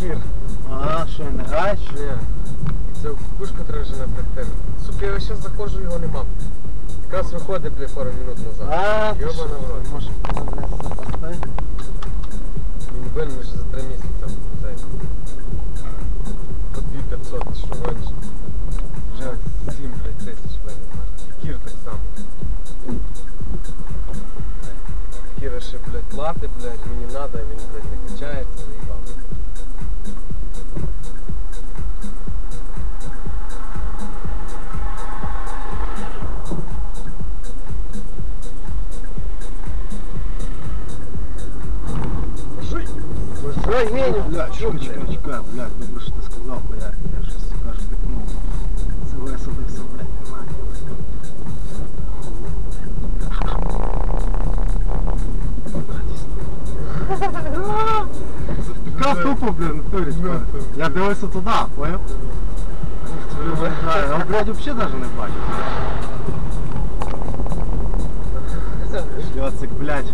Кір. А, що, не граєш? Ні. Це треба вже напрягти. Сука, я зараз заходжу, його нема. Якраз виходить, бля, пару минут назад. А, ти Йоба що, на в рот. Може, блядь, запасти? Він винен вже за три місяці цей. По 2500, ти що гониш? Вже 7, блядь, тисяч винен. Кір так само. Кіра ще, блядь, плати, блядь, мені надо, він, блядь, не качається, Жуй, Геню! Блядь, чекай, чекай, чекай, блядь, добре, що ти сказав, бо я, я щось кажу, тикнув. Це висадився, блядь, немає. Така тупо, блядь, натурі. Ну, то- Я дивився туди, поняв? Я, блядь, взагалі навіть не бачив. Йоцик, блядь.